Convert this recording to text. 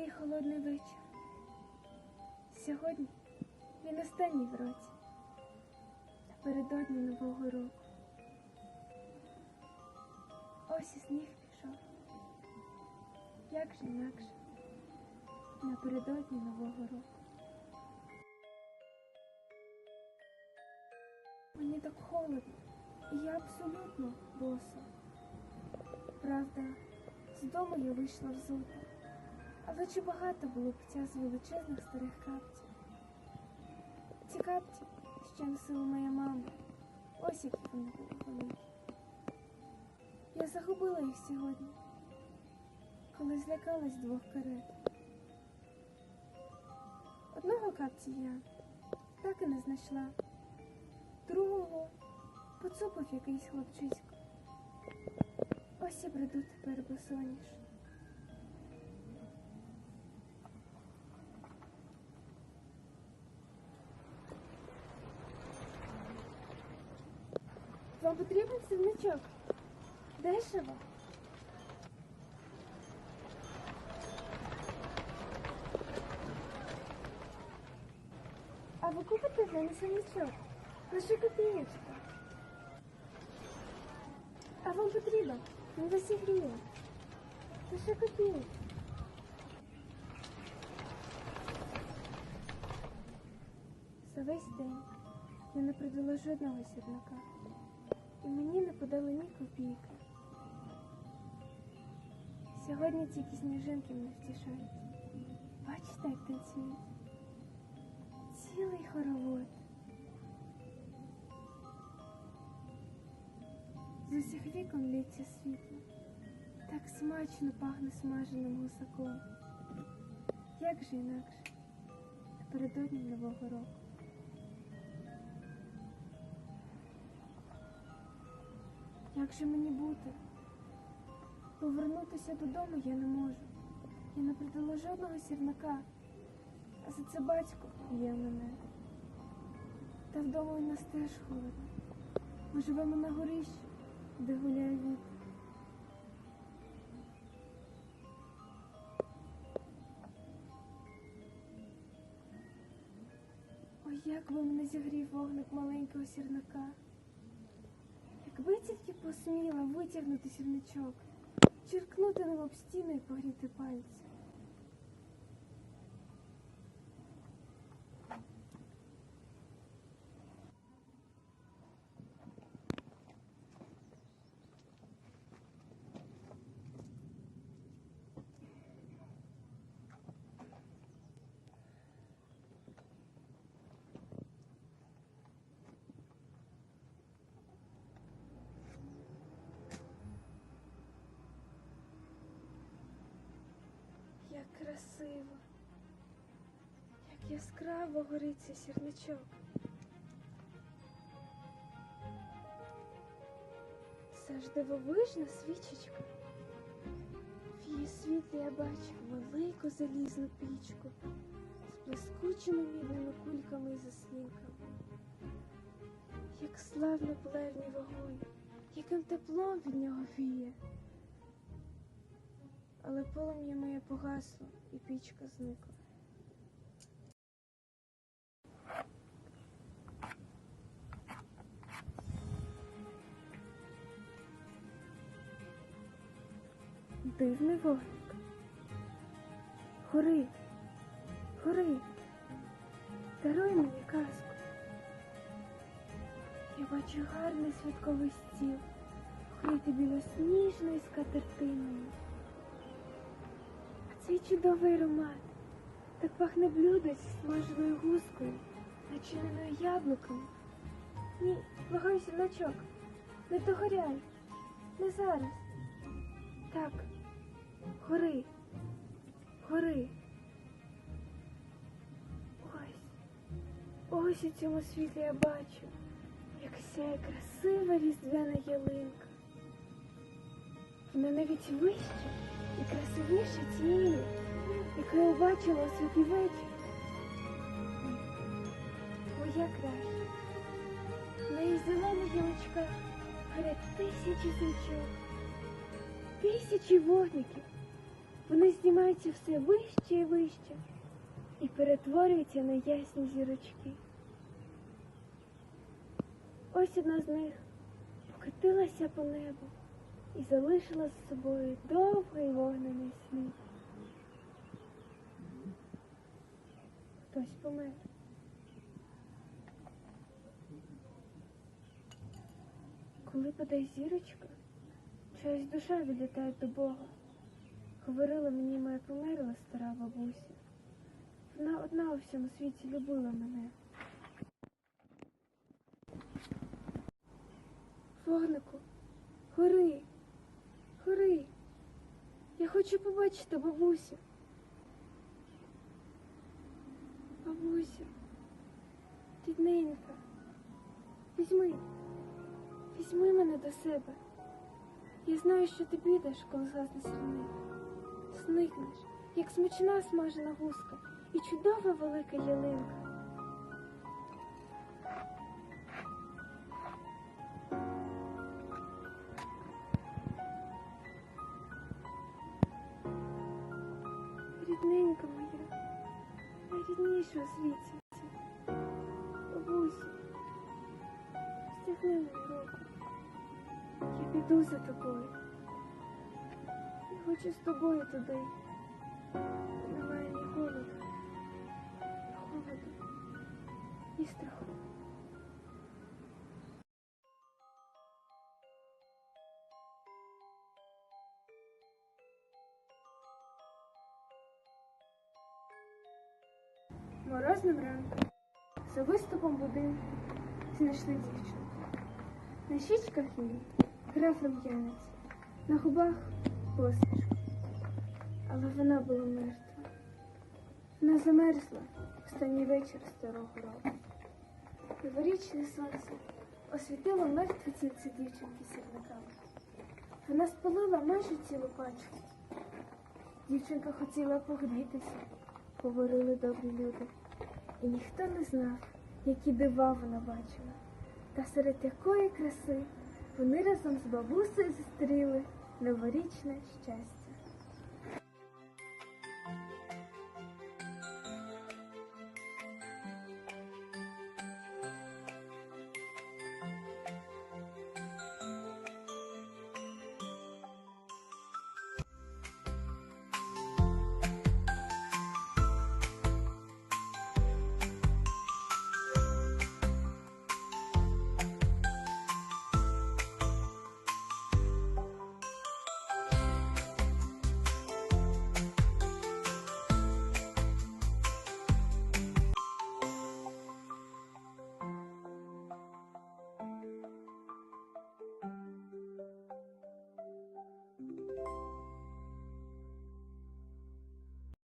Такий холодний вечір. Сьогодні він останній в році. Напередодні Нового року. Ось і сніг пішов. Як же інакше? Напередодні Нового року. Мені так холодно, і я абсолютно боса. Правда, з дому я вийшла взута. Але чи багато було птя з величезних старих капців? Ці капці ще носила моя мама. Ось які вони були великі. Я загубила їх сьогодні, коли злякалась двох карет. Одного капця я так і не знайшла, другого поцупив якийсь хлопчисько. Ось і бреду тепер босоніж. Вам потрібен сірничок? Дешево. А ви купите за мене сірничок? Лише копієчка. А вам потрібен? Він вас зігріє. Лише копієчка. За весь день я не продала жодного сірника. І мені не подали ні копійки. Сьогодні тільки сніжинки мене втішають. Бачите, як танцюють? Цілий хоровод. З усіх вікон лється світло. Так смачно пахне смаженим гусаком. Як же інакше? Напередодні Нового року. Як же мені бути? Повернутися додому я не можу. Я не придала жодного сірника, а за це батько є мене. Та вдома у нас теж холодно. Ми живемо на горищі, де гуляє вітер. Як би мене зігрів вогник маленького сірника. Якби тільки посміла витягнути сірничок, черкнути ним об стіну і погріти пальці. Як красиво, як яскраво горить цей сірничок. Це ж дивовижна свічечка. В її світлі я бачу велику залізну пічку з блискучими мідними кульками і заслінками. Як славно ній вогонь, яким теплом від нього віє. Погасло і пічка зникла. Дивний вогник. Гори, гори, даруй мені казку. Я бачу гарний святковий стіл, вкритий білосніжною скатертиною. Цей чудовий аромат так пахне блюдо зі смаженою гускою, начиненою яблуками. Ні, благаю сіночок, не догоряй, не зараз. Так, гори, гори. Ось, ось у цьому світлі я бачу, як сяє красива різдвяна ялинка. Вона навіть вища і красивіша тієї, яку я бачила у вечір. Моя краща. На її зелених гілочках горять тисячі свічок, тисячі вогників. Вони здіймаються все вище і вище і перетворюються на ясні зірочки. Ось одна з них покотилася по небу і залишила за собою довгий вогнений слід. Хтось помер. Коли падає зірочка, чиясь душа відлітає до Бога. Говорила мені моя померла стара бабуся. Вона одна у всьому світі любила мене. Вогнику, гори. Хочу побачити бабусю. Бабуся, рідненька, візьми, візьми мене до себе. Я знаю, що ти підеш, коли згасне сірник. Зникнеш, як смачна смажена гуска і чудова велика ялинка. Моя, найрідніша у світі. Бабусю, стягни мені руку. Я піду за тобою. Я хочу з тобою туди. Немає ні голоду, ні холоду, ні страху. Морозним ранком за виступом будинку знайшли дівчинку. На щічках її грав рум'янець, на губах посмішка. Але вона була мертва. Вона замерзла в останній вечір старого року. Новорічне сонце освітило мертве тільце дівчинки сірниками. Вона спалила майже цілу пачку. Дівчинка хотіла погрітися, говорили добрі люди. І ніхто не знав, які дива вона бачила. Та серед якої краси вони разом з бабусею зустріли новорічне щастя.